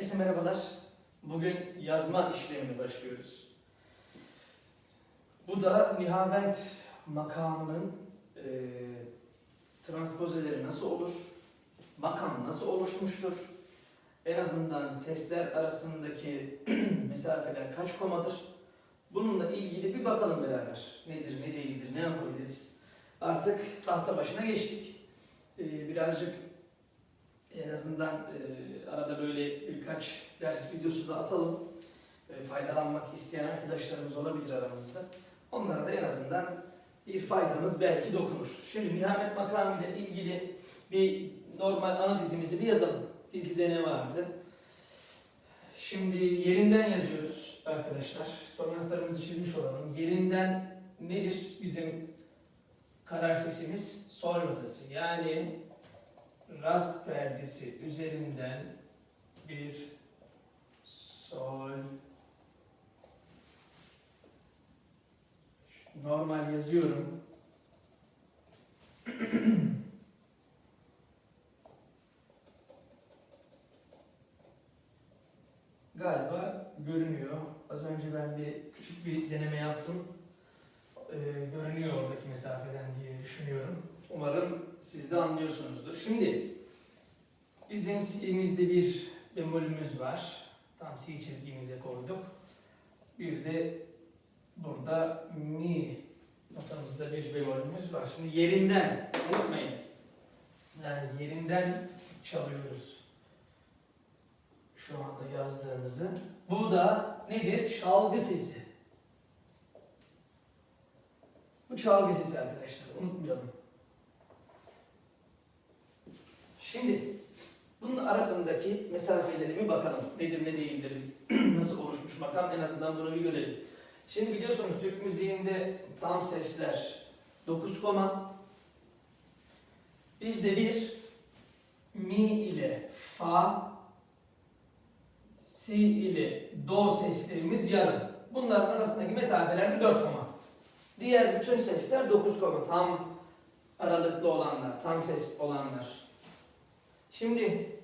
Herkese merhabalar. Bugün yazma işlemine başlıyoruz. Bu da nihavent makamının e, transpozeleri nasıl olur? Makam nasıl oluşmuştur? En azından sesler arasındaki mesafeler kaç komadır? Bununla ilgili bir bakalım beraber. Nedir, ne değildir, ne yapabiliriz? Artık tahta başına geçtik. E, birazcık en azından e, arada böyle birkaç ders videosu da atalım. E, faydalanmak isteyen arkadaşlarımız olabilir aramızda. Onlara da en azından bir faydamız belki dokunur. Şimdi Nihamet makamı ile ilgili bir normal ana dizimizi bir yazalım. Dizide ne vardı? Şimdi yerinden yazıyoruz arkadaşlar. Sonatlarımızı çizmiş olalım. Yerinden nedir bizim karar sesimiz? Sol notası. Yani rast perdesi üzerinden bir sol normal yazıyorum. Galiba görünüyor. Az önce ben bir küçük bir deneme yaptım. Ee, görünüyor oradaki mesafeden diye düşünüyorum. Umarım siz de anlıyorsunuzdur. Şimdi bizim C'mizde bir bemolümüz var. Tam C çizgimize koyduk. Bir de burada mi notamızda bir bemolümüz var. Şimdi yerinden unutmayın. Yani yerinden çalıyoruz. Şu anda yazdığımızı. Bu da nedir? Çalgı sesi. Bu çalgı sesi arkadaşlar. Unutmayalım. Şimdi bunun arasındaki mesafeleri bir bakalım. Nedir ne değildir, nasıl oluşmuş makam en azından bunu bir görelim. Şimdi biliyorsunuz Türk müziğinde tam sesler 9 koma. Bizde bir mi ile fa, si ile do seslerimiz yarım. Bunların arasındaki mesafeler de 4 koma. Diğer bütün sesler 9 koma. Tam aralıklı olanlar, tam ses olanlar. Şimdi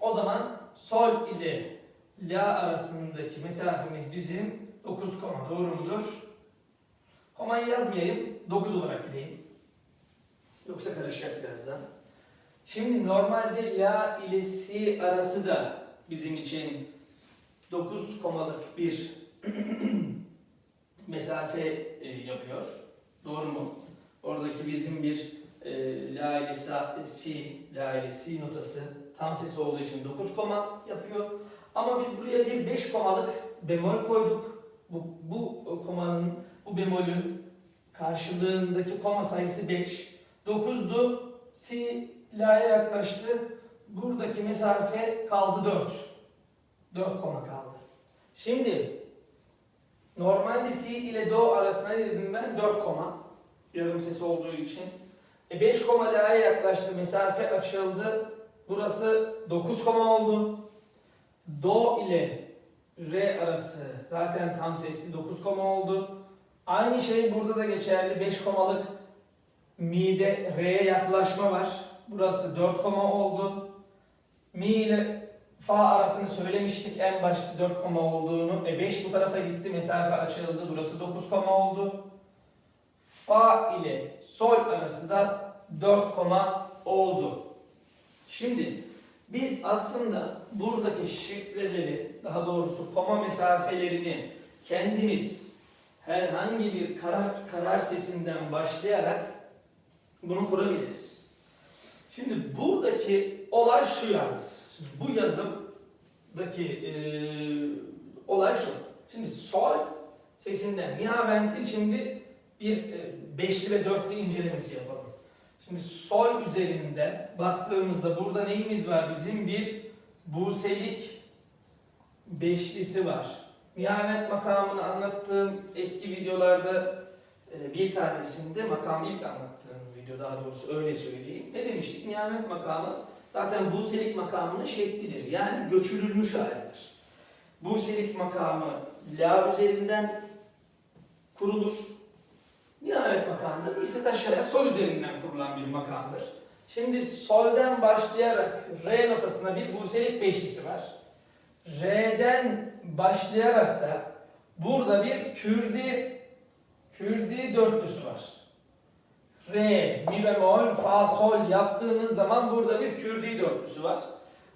o zaman sol ile la arasındaki mesafemiz bizim 9 koma doğru mudur? Komayı yazmayayım, 9 olarak gideyim. Yoksa karışacak birazdan. Şimdi normalde la ile si arası da bizim için 9 komalık bir mesafe e, yapıyor. Doğru mu? Oradaki bizim bir la ile si, la ile si notası tam sesi olduğu için 9 koma yapıyor. Ama biz buraya bir 5 komalık bemol koyduk. Bu, bu komanın, bu bemolün karşılığındaki koma sayısı 5. 9'du, si la'ya yaklaştı. Buradaki mesafe kaldı 4. 4 koma kaldı. Şimdi normalde si ile do arasında dedim ben? 4 koma. Yarım sesi olduğu için. E 5 koma la'ya yaklaştı. Mesafe açıldı. Burası 9 koma oldu. Do ile re arası zaten tam sesli 9 koma oldu. Aynı şey burada da geçerli. 5 komalık mi'de re'ye yaklaşma var. Burası 4 koma oldu. Mi ile fa arasını söylemiştik en başta 4 koma olduğunu. E 5 bu tarafa gitti. Mesafe açıldı. Burası 9 koma oldu. Fa ile sol arası da 4 koma oldu. Şimdi biz aslında buradaki şifreleri, daha doğrusu koma mesafelerini kendimiz herhangi bir karar, karar sesinden başlayarak bunu kurabiliriz. Şimdi buradaki olay şu yalnız. Bu yazımdaki e, olay şu. Şimdi sol sesinden nihaventi şimdi bir e, beşli ve dörtlü incelemesi yapalım. Şimdi sol üzerinde baktığımızda burada neyimiz var? Bizim bir buselik beşlisi var. Nihamet makamını anlattığım eski videolarda e, bir tanesinde makam ilk anlattığım video daha doğrusu öyle söyleyeyim. Ne demiştik? Nihamet makamı zaten buselik makamının şeklidir. Yani göçürülmüş halidir. Buselik makamı la üzerinden kurulur. Nihamet makamında bir ses aşağıya sol üzerinden kurulan bir makamdır. Şimdi solden başlayarak re notasına bir buselik beşlisi var. Re'den başlayarak da burada bir kürdi kürdi dörtlüsü var. Re, mi bemol, fa, sol yaptığınız zaman burada bir kürdi dörtlüsü var.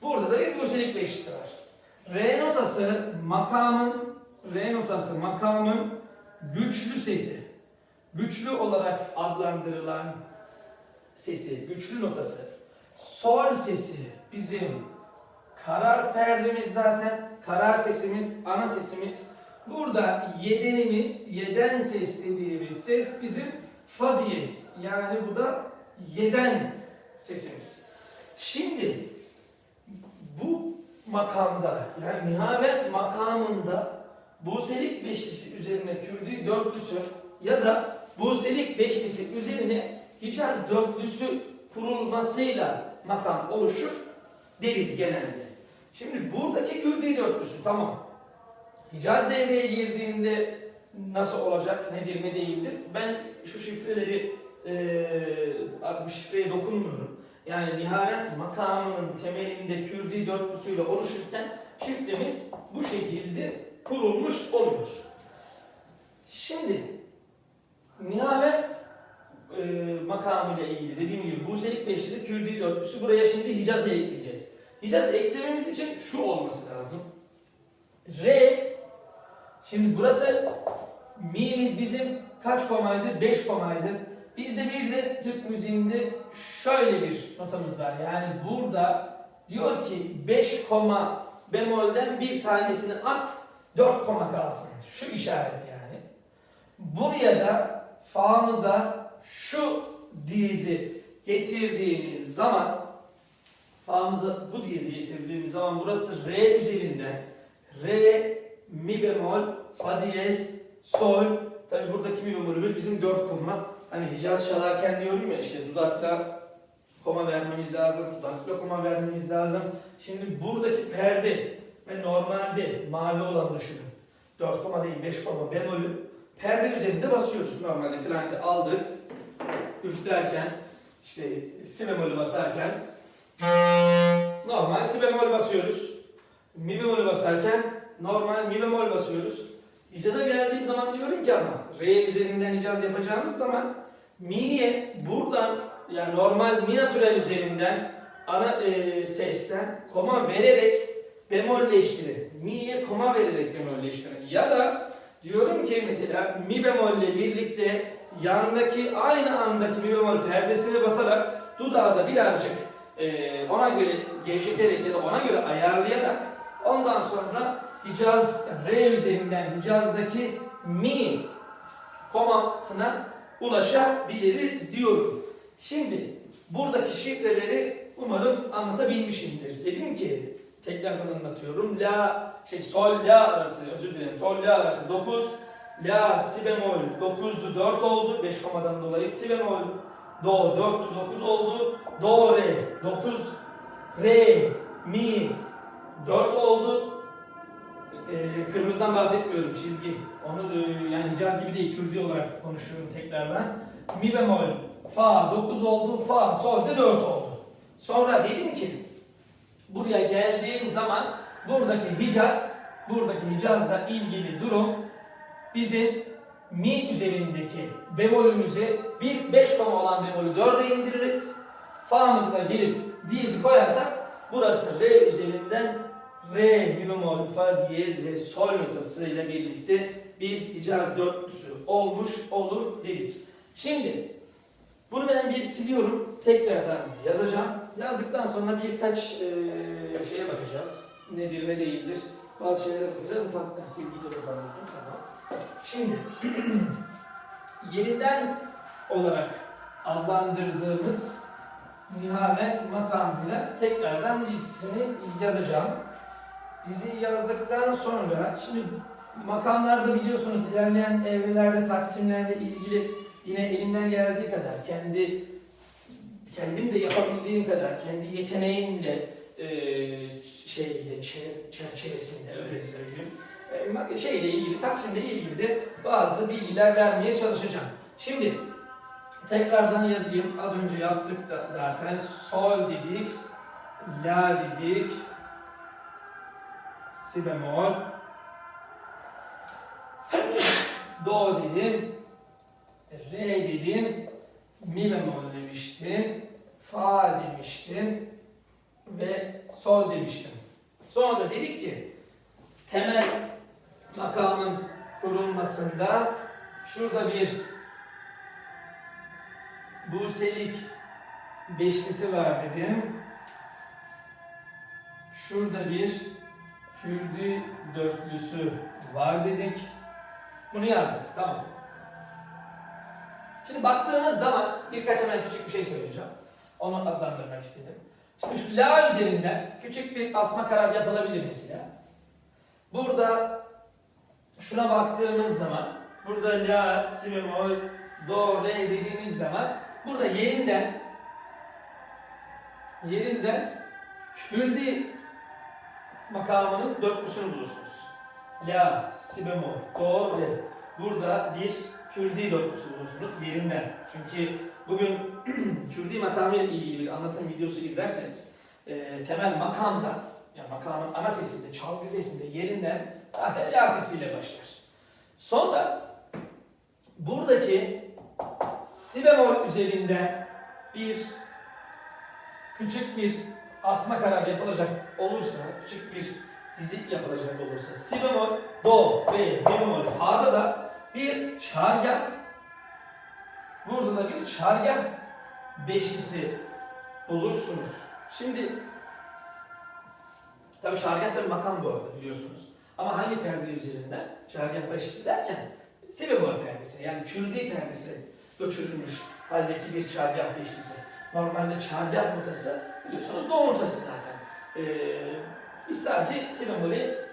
Burada da bir buselik beşlisi var. Re notası makamın re notası makamın güçlü sesi. Güçlü olarak adlandırılan sesi, güçlü notası. Sol sesi bizim karar perdemiz zaten. Karar sesimiz, ana sesimiz. Burada yedenimiz, yeden ses dediğimiz ses bizim fa diyez. Yani bu da yeden sesimiz. Şimdi bu makamda yani nihavet makamında Buselik beşlisi üzerine Kürdü dörtlüsü ya da Buselik beşlisi üzerine Hicaz dörtlüsü kurulmasıyla makam oluşur deriz genelde. Şimdi buradaki Kürdü dörtlüsü tamam. Hicaz devreye girdiğinde nasıl olacak, nedir ne değildir? Ben şu şifreleri, eee bu şifreye dokunmuyorum. Yani nihavet makamının temelinde Kürdi dörtlüsüyle oluşurken şifremiz bu şekilde kurulmuş oluyor. Şimdi nihavet e, makamı ile ilgili dediğim gibi Buselik Beşlisi Kürdi dörtlüsü buraya şimdi Hicaz'ı ekleyeceğiz. Hicaz eklememiz için şu olması lazım. Re şimdi burası mi'miz bizim kaç komaydı? 5 komaydı. Bizde bir de Türk müziğinde şöyle bir notamız var. Yani burada diyor ki 5 koma bemolden bir tanesini at 4 koma kalsın. Şu işaret yani. Buraya da fa'mıza şu diyezi getirdiğimiz zaman fa'mıza bu diyezi getirdiğimiz zaman burası re üzerinden re mi bemol fa diyez sol tabi buradaki mi bemolümüz bizim 4 koma hani Hicaz çalarken diyorum ya işte dudakta koma vermemiz lazım, dudakta koma vermemiz lazım. Şimdi buradaki perde ve normalde mavi olanı düşünün. 4 koma değil 5 koma bemolü perde üzerinde basıyoruz normalde klarneti aldık. Üflerken işte si bemolü basarken normal si bemol basıyoruz. Mi bemolü basarken normal mi bemol basıyoruz. İcaza geldiğim zaman diyorum ki ama re üzerinden icaz yapacağımız zaman mi'ye buradan yani normal mi natürel üzerinden ana e, sesten koma vererek bemolleştirin. Mi'ye koma vererek bemolleştirin. Ya da diyorum ki mesela mi bemolle birlikte yandaki aynı andaki mi bemol perdesine basarak dudağı da birazcık e, ona göre gevşeterek ya da ona göre ayarlayarak ondan sonra Hicaz, re üzerinden Hicaz'daki mi komasına ulaşabiliriz diyorum. Şimdi buradaki şifreleri umarım anlatabilmişimdir. Dedim ki tekrardan anlatıyorum. La şey sol la arası özür dilerim. Sol la arası 9. La si bemol 9'du 4 oldu. 5 komadan dolayı si bemol do 4'tü 9 oldu. Do re 9 re mi 4 oldu. Ee, kırmızıdan bahsetmiyorum çizgi. Onu e, yani Hicaz gibi değil Kürdi olarak konuşuyorum tekrardan. Mi bemol fa 9 oldu, fa sol de 4 oldu. Sonra dedim ki buraya geldiğim zaman buradaki Hicaz, buradaki Hicaz'la ilgili durum bizim mi üzerindeki bemolümüzü bir 5 koma olan bemolü 4'e indiririz. Fa'mızı da gelip diyezi koyarsak burası re üzerinden re, mi bemol, fa diyez ve sol notası ile birlikte bir Hicaz dörtlüsü olmuş olur dedik. Şimdi bunu ben bir siliyorum. Tekrardan yazacağım. Yazdıktan sonra birkaç e, şeye bakacağız. Nedir ne değildir. Bazı şeylere bakacağız. Ufaktan silgiyle bakalım. Tamam. Şimdi yeniden olarak adlandırdığımız nihamet makamıyla tekrardan dizisini yazacağım. Diziyi yazdıktan sonra şimdi makamlarda biliyorsunuz ilerleyen evrelerde taksimlerle ilgili yine elimden geldiği kadar kendi kendim de yapabildiğim kadar kendi yeteneğimle e, şeyle çer- çerçevesinde öyle söyleyeyim. E, şeyle ilgili Taksim'le ilgili de bazı bilgiler vermeye çalışacağım. Şimdi tekrardan yazayım. Az önce yaptık da zaten. Sol dedik, la dedik, si bemol, do dedim, re dedim, mi bemol demiştim, fa demiştim ve sol demiştim. Sonra da dedik ki temel makamın kurulmasında şurada bir Buselik beşlisi var dedim. Şurada bir Kürdü dörtlüsü var dedik. Bunu yazdık. Tamam. Şimdi baktığımız zaman birkaç hemen küçük bir şey söyleyeceğim. Onu adlandırmak istedim. Şimdi şu la üzerinden küçük bir asma karar yapılabilir mesela. Burada şuna baktığımız zaman burada la, si bemol, do, re dediğimiz zaman burada yerinden yerinden Kürdi makamının dörtlüsünü bulursunuz. La, si bemol, do, re. Burada bir Kürdi dörtlüsü bulursunuz yerinden. Çünkü bugün Kürdi makamı ile ilgili bir anlatım videosu izlerseniz e, temel makamda yani makamın ana sesinde, çalgı sesinde yerinden zaten la sesiyle başlar. Sonra buradaki si bemol üzerinden bir küçük bir asma karar yapılacak olursa, küçük bir dizik yapılacak olursa si bemol, do, re, mi bemol, fa'da da bir çargah burada da bir çargah beşlisi bulursunuz. Şimdi tabi çargah da bir makam bu arada biliyorsunuz. Ama hangi perde üzerinden? Çargah beşlisi derken si bemol perdesi yani kürdi perdesi göçürülmüş haldeki bir çargah beşlisi. Normalde çargah notası biliyorsunuz do notası zaten. Ee, biz sadece si bemolü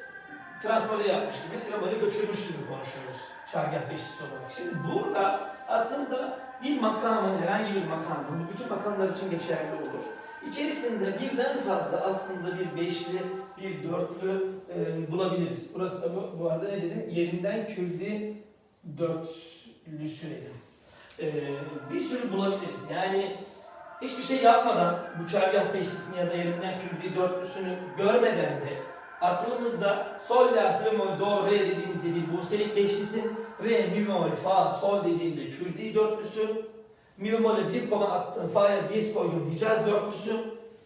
transpoze yapmış gibi, si bemolü göçürmüş gibi konuşuyoruz çargah beşlisi olarak. Şimdi burada aslında bir makamın, herhangi bir makamın, bu bütün makamlar için geçerli olur. İçerisinde birden fazla aslında bir beşli, bir dörtlü e, bulabiliriz. Burası da bu, bu arada ne dedim? Yerinden küldi dörtlüsü dedim. E, bir sürü bulabiliriz. Yani hiçbir şey yapmadan bu çargah beşlisini ya da yerinden küldi dörtlüsünü görmeden de aklımızda sol, la, si do, re dediğimizde bir buselik beşlisi, re, mi bemol, fa, sol dediğimde küldi dörtlüsü, mi bemol'e bir koma attım, fa'ya diyez koydum, hicaz dörtlüsü.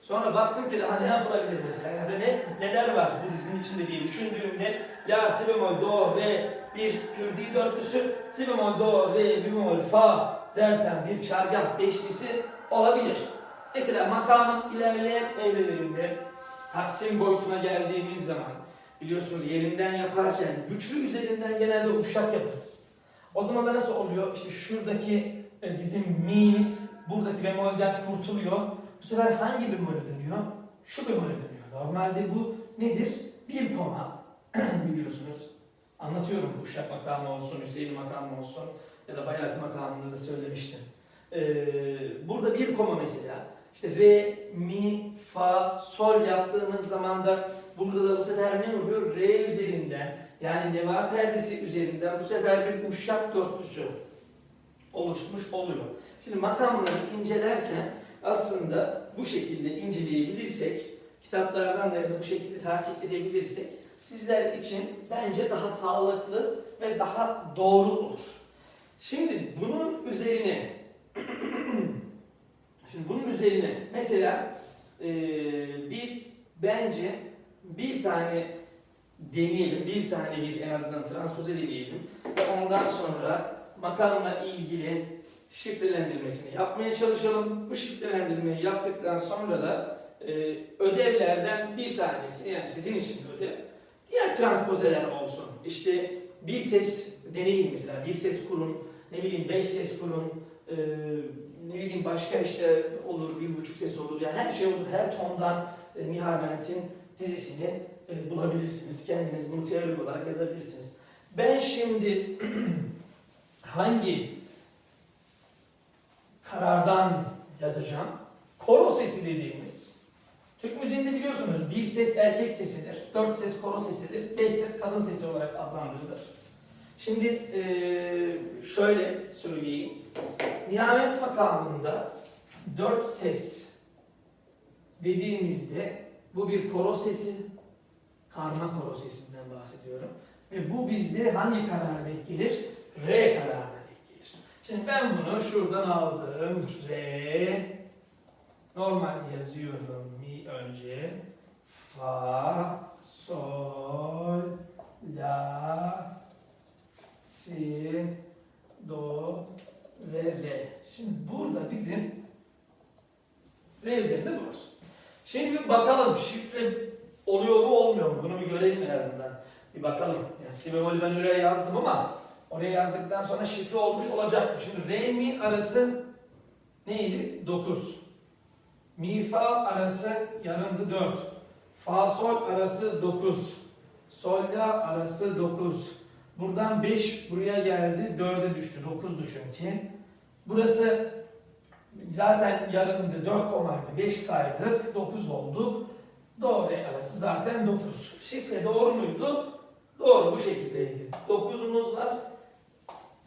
Sonra baktım ki daha ne yapılabilir mesela ya da ne neler var bu dizinin içinde diye düşündüğümde la, si bemol, do, re, bir kürdi dörtlüsü, si bemol, do, re, bemol, fa dersen bir çargah beşlisi olabilir. Mesela makamın ilerleyen evrelerinde Taksim boyutuna geldiğimiz zaman biliyorsunuz yerinden yaparken güçlü üzerinden genelde uşak yaparız. O zaman da nasıl oluyor? İşte şuradaki e, bizim mi'miz buradaki bemolden kurtuluyor. Bu sefer hangi bemole dönüyor? Şu bemole dönüyor. Normalde bu nedir? Bir koma biliyorsunuz. Anlatıyorum uşak makamı olsun, Hüseyin makamı olsun ya da Bayati makamında da söylemiştim. Ee, burada bir koma mesela. İşte re, mi, fa, sol yaptığımız zaman da burada da bu sefer ne oluyor? Re üzerinden yani neva perdesi üzerinden bu sefer bir uşak dörtlüsü oluşmuş oluyor. Şimdi makamları incelerken aslında bu şekilde inceleyebilirsek, kitaplardan da ya da bu şekilde takip edebilirsek sizler için bence daha sağlıklı ve daha doğru olur. Şimdi bunun üzerine Şimdi bunun üzerine mesela e, biz bence bir tane deneyelim, bir tane bir en azından transpoze deneyelim ve ondan sonra makamla ilgili şifrelendirmesini yapmaya çalışalım. Bu şifrelendirmeyi yaptıktan sonra da e, ödevlerden bir tanesi yani sizin için de ödev diğer transpozeler olsun. İşte bir ses deneyin mesela, bir ses kurun, ne bileyim beş ses kurun, e, ne bileyim başka işte olur, bir buçuk ses olur. Yani her şey olur. Her tondan e, Nihavent'in dizisini e, bulabilirsiniz. Kendiniz bunu teorik olarak yazabilirsiniz. Ben şimdi hangi karardan yazacağım? Koro sesi dediğimiz Türk müziğinde biliyorsunuz bir ses erkek sesidir, dört ses koro sesidir, beş ses kadın sesi olarak adlandırılır. Şimdi eee, şöyle söyleyeyim. Nihamet makamında dört ses dediğimizde bu bir koro sesi, parmak oro sesinden bahsediyorum. Ve bu bizde hangi karara denk gelir? Re kararına denk gelir. Şimdi ben bunu şuradan aldım. Re. Normal yazıyorum mi önce. Fa, sol, la, si, do ve re. Şimdi burada bizim re üzerinde bu var. Şimdi bir bakalım şifre oluyor mu olmuyor mu? Bunu bir görelim en azından. Bir bakalım. Yani si ben oraya yazdım ama oraya yazdıktan sonra şifre olmuş olacak mı? Şimdi re mi arası neydi? 9. Mi fa arası yarımdı 4. Fa sol arası 9. Sol la arası 9. Buradan 5 buraya geldi 4'e düştü. 9'du çünkü. Burası zaten yarımdı 4 komaydı. 5 kaydık 9 olduk. Do re arası zaten 9. Şifre doğru muydu? Doğru bu şekildeydi. 9'umuz var.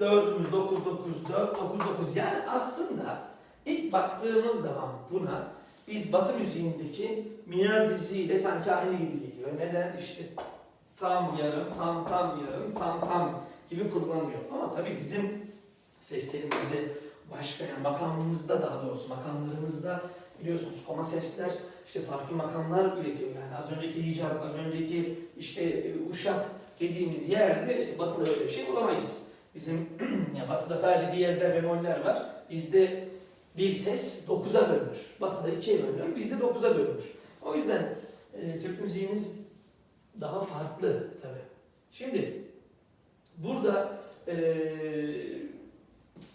4'ümüz 9 9 4 9 9. Yani aslında ilk baktığımız zaman buna biz Batı müziğindeki minör diziyle sanki aynı gibi geliyor. Neden? İşte tam yarım, tam tam yarım, tam tam gibi kullanılıyor. Ama tabii bizim seslerimizde başka yani makamımızda daha doğrusu makamlarımızda biliyorsunuz koma sesler işte farklı makamlar üretiyor. Yani az önceki Hicaz, az önceki işte e, Uşak dediğimiz yerde işte batıda öyle bir şey bulamayız. Bizim ya batıda sadece diyezler, bemoller var. Bizde bir ses 9'a bölünmüş. Batıda 2'ye bölünüyor, bizde 9'a bölünmüş. O yüzden e, Türk müziğimiz daha farklı tabii. Şimdi burada e,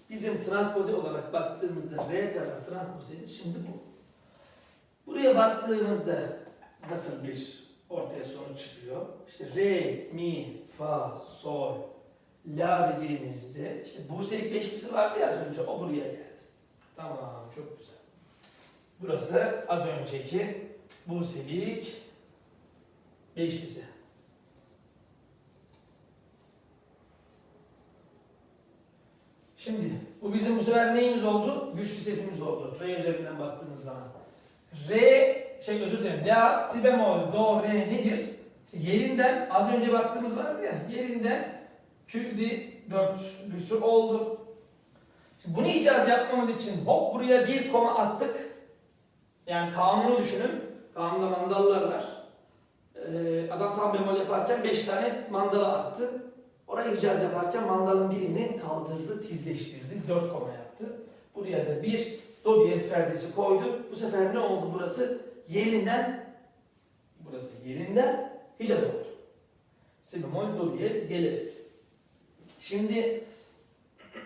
bizim transpoze olarak baktığımızda R kadar transpozemiz şimdi bu. Buraya baktığımızda nasıl bir ortaya sonuç çıkıyor? İşte re, mi, fa, sol, la dediğimizde işte Buse'lik beşlisi vardı ya az önce o buraya geldi. Tamam çok güzel. Burası az önceki Buse'lik beşlisi. Şimdi bu bizim bu sefer neyimiz oldu? Güçlü sesimiz oldu. Re üzerinden baktığımız zaman. Re, şey özür dilerim. La, si bemol, do, re nedir? Yerinden az önce baktığımız vardı ya. Yerinden küldi dörtlüsü oldu. Şimdi bunu icaz yapmamız için hop buraya bir koma attık. Yani kanunu düşünün. Kanunda mandallar var. Ee, adam tam bemol yaparken beş tane mandala attı. Oraya icaz yaparken mandalın birini kaldırdı, tizleştirdi, dört koma yaptı. Buraya da bir do diyez perdesi koydu. Bu sefer ne oldu burası? Yerinden, burası yerinden hicaz oldu. Si bemol, do diyez gelerek. Şimdi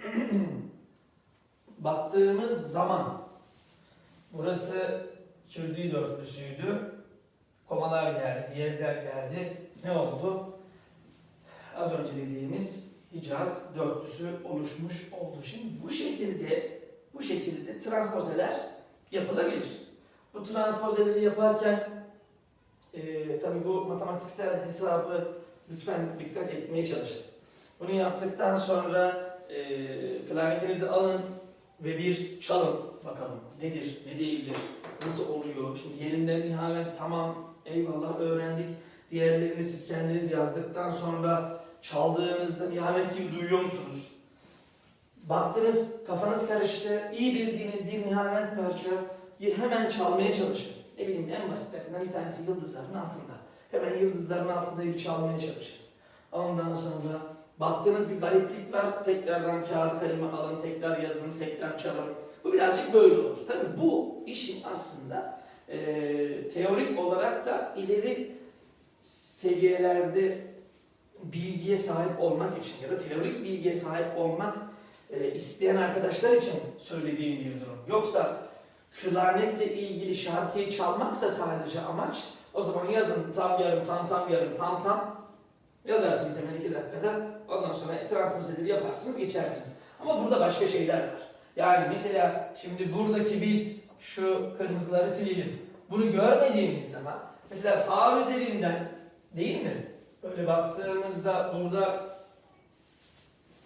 baktığımız zaman burası Kürdi dörtlüsüydü. Komalar geldi, diyezler geldi. Ne oldu? Az önce dediğimiz Hicaz dörtlüsü oluşmuş oldu. Şimdi bu şekilde bu şekilde transpozeler yapılabilir. Bu transpozeleri yaparken e, tabii bu matematiksel hesabı lütfen dikkat etmeye çalışın. Bunu yaptıktan sonra e, klarnetinizi alın ve bir çalın bakalım nedir, ne değildir, nasıl oluyor. Şimdi yerinden nihayet tamam eyvallah öğrendik. Diğerlerini siz kendiniz yazdıktan sonra çaldığınızda nihamet gibi duyuyor musunuz? Baktınız kafanız karıştı, iyi bildiğiniz bir nihamet parçayı hemen çalmaya çalışın. Ne bileyim en basitlerinden bir tanesi yıldızların altında. Hemen yıldızların altında bir çalmaya çalışın. Ondan sonra baktığınız bir gariplik var, tekrardan kağıt kalemi alın, tekrar yazın, tekrar çalın. Bu birazcık böyle olur. Tabii bu işin aslında e, teorik olarak da ileri seviyelerde bilgiye sahip olmak için ya da teorik bilgiye sahip olmak e, isteyen arkadaşlar için söylediğim bir durum. Yoksa klarnetle ilgili şarkıyı çalmaksa sadece amaç o zaman yazın tam yarım tam tam yarım tam tam yazarsınız hemen iki dakikada ondan sonra transpozeleri yaparsınız geçersiniz. Ama burada başka şeyler var. Yani mesela şimdi buradaki biz şu kırmızıları silelim. Bunu görmediğimiz zaman mesela fa üzerinden değil mi? Böyle baktığımızda burada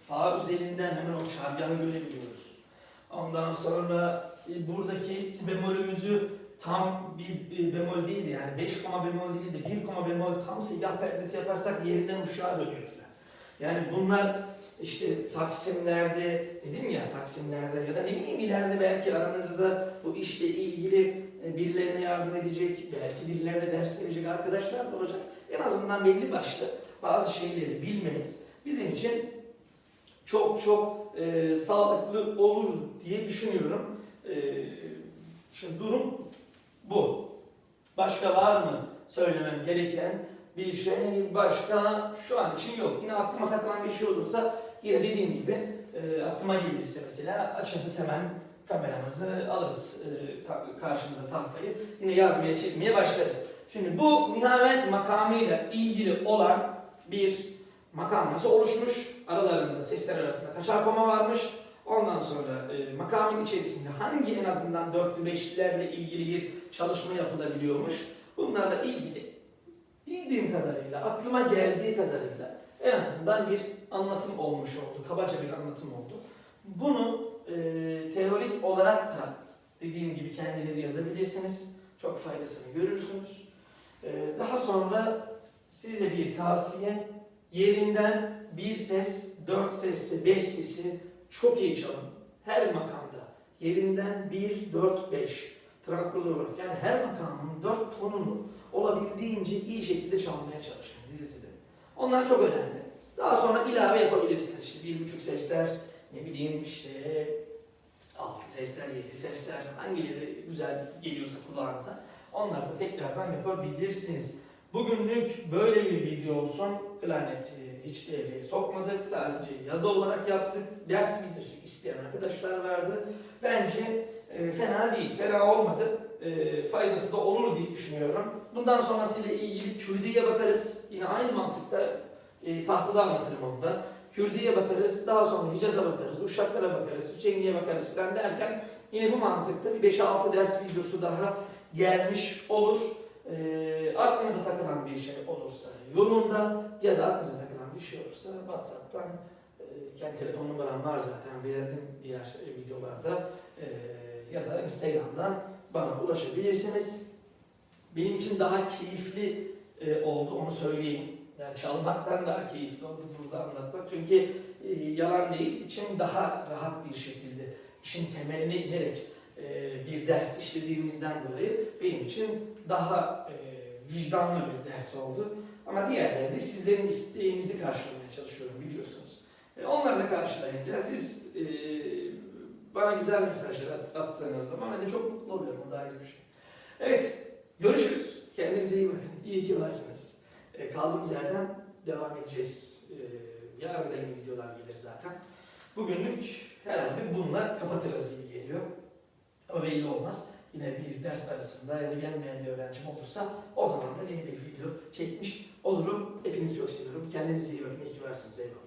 fa üzerinden hemen o çargahı görebiliyoruz. Ondan sonra e, buradaki si bemolümüzü tam bir bemol değil de yani 5 koma bemol değil de 1 koma bemol tam siyah perdesi yaparsak yerinden uşağa dönüyor falan. Yani bunlar işte taksimlerde dedim ya taksimlerde ya da ne bileyim ileride belki aranızda bu işle ilgili birilerine yardım edecek, belki birilerine ders verecek arkadaşlar da olacak. En azından belli başlı bazı şeyleri bilmemiz bizim için çok çok e, sağlıklı olur diye düşünüyorum. E, şimdi durum bu. Başka var mı söylemem gereken bir şey? Başka şu an için yok. Yine aklıma takılan bir şey olursa yine dediğim gibi e, aklıma gelirse mesela açarız hemen kameramızı alırız e, ka- karşımıza tahtayı. Yine yazmaya çizmeye başlarız. Şimdi bu nihamet makamıyla ilgili olan bir makam nasıl oluşmuş? Aralarında sesler arasında kaçar koma varmış? Ondan sonra e, makamın içerisinde hangi en azından dörtlü beşlilerle ilgili bir çalışma yapılabiliyormuş? Bunlarla ilgili bildiğim kadarıyla, aklıma geldiği kadarıyla en azından bir anlatım olmuş oldu. Kabaca bir anlatım oldu. Bunu e, teorik olarak da dediğim gibi kendiniz yazabilirsiniz. Çok faydasını görürsünüz. E, daha sonra size bir tavsiye yerinden bir ses, dört ses ve beş sesi çok iyi çalın. Her makamda yerinden bir, dört, beş transpoz olarak yani her makamın dört tonunu olabildiğince iyi şekilde çalmaya çalışın dizisi de. Onlar çok önemli. Daha sonra ilave yapabilirsiniz. İşte bir buçuk sesler, ne bileyim işte altı sesler, yedi sesler, hangileri güzel geliyorsa kulağınıza onları da tekrardan yapabilirsiniz. Bugünlük böyle bir video olsun. Klarneti hiç devreye sokmadık. Sadece yazı olarak yaptık. Ders videosu isteyen arkadaşlar vardı. Bence e, fena değil, fena olmadı. E, faydası da olur diye düşünüyorum. Bundan sonrasıyla ilgili Kürdiye bakarız. Yine aynı mantıkta e, tahtada anlatırım onu da. Kürdiye bakarız, daha sonra Hicaz'a bakarız, Uşaklara bakarız, Hüseyinli'ye bakarız falan derken yine bu mantıkta bir 5-6 ders videosu daha gelmiş olur. E, aklınıza takılan bir şey olursa yorumda ya da aklınıza takılan bir şey olursa WhatsApp'tan e, kendi telefon numaram var zaten verdim diğer videolarda e, ya da Instagram'dan bana ulaşabilirsiniz. Benim için daha keyifli e, oldu onu söyleyeyim. Yani çalmaktan daha keyifli oldu burada anlatmak. Çünkü e, yalan değil, için daha rahat bir şekilde işin temeline inerek e, bir ders işlediğimizden dolayı benim için daha e, vicdanlı bir ders oldu. Ama diğerleri de sizlerin isteğinizi karşılamaya çalışıyorum biliyorsunuz. E, onları da karşılayınca siz e, bana güzel mesajlar at- attığınız zaman ben de çok mutlu oluyorum. O da ayrı bir şey. Evet, görüşürüz. Kendinize iyi bakın. İyi ki varsınız. E, kaldığımız yerden devam edeceğiz. E, yarın da yeni videolar gelir zaten. Bugünlük herhalde bununla kapatırız gibi geliyor. Ama belli olmaz. Yine bir ders arasında ya da gelmeyen bir öğrencim olursa o zaman da yeni bir video çekmiş olurum. Hepinizi çok seviyorum. Kendinize iyi bakın. İyi ki varsınız. Eyvallah.